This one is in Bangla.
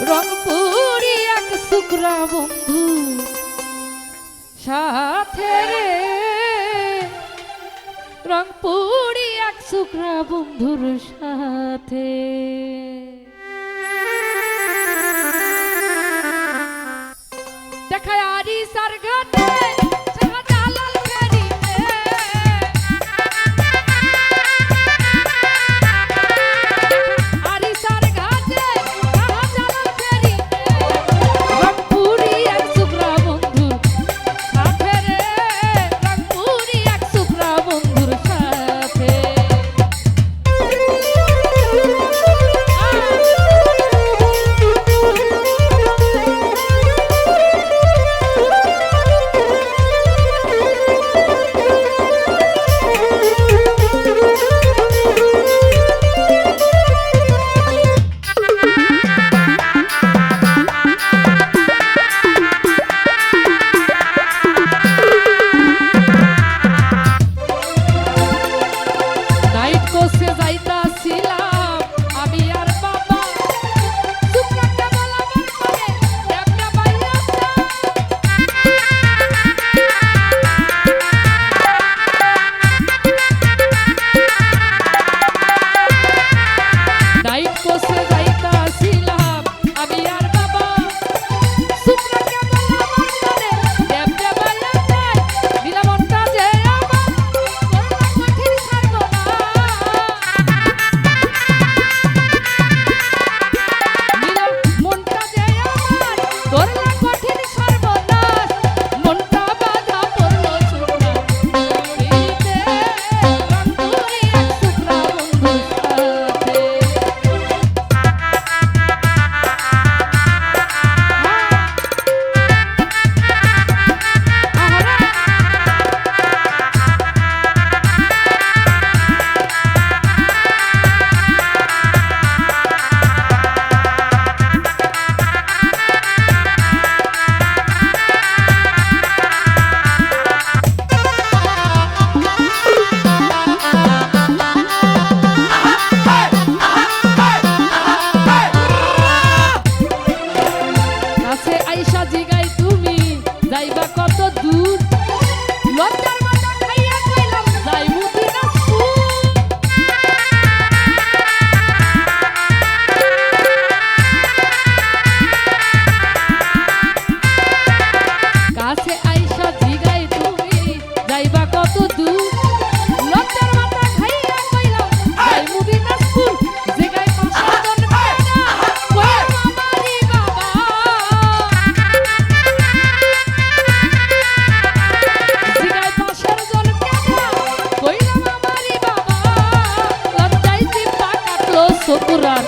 রংপুরি এক শুক্রা বন্ধু। সাথে রে রংপুরি এক শুক্রা বন্ধুর সাথে। você বিগাই তুমি যাইবা কত দূর? লজ্জার মাথা খাইয়া কইলাম যাই মুদি নাসপুর জিগাই পাশাদন কানা কই মামারি বাবা? জিগাই পাশাদন কানা কই মামারি বাবা? লজ্জাই চিন্তা কাটলো সকুরার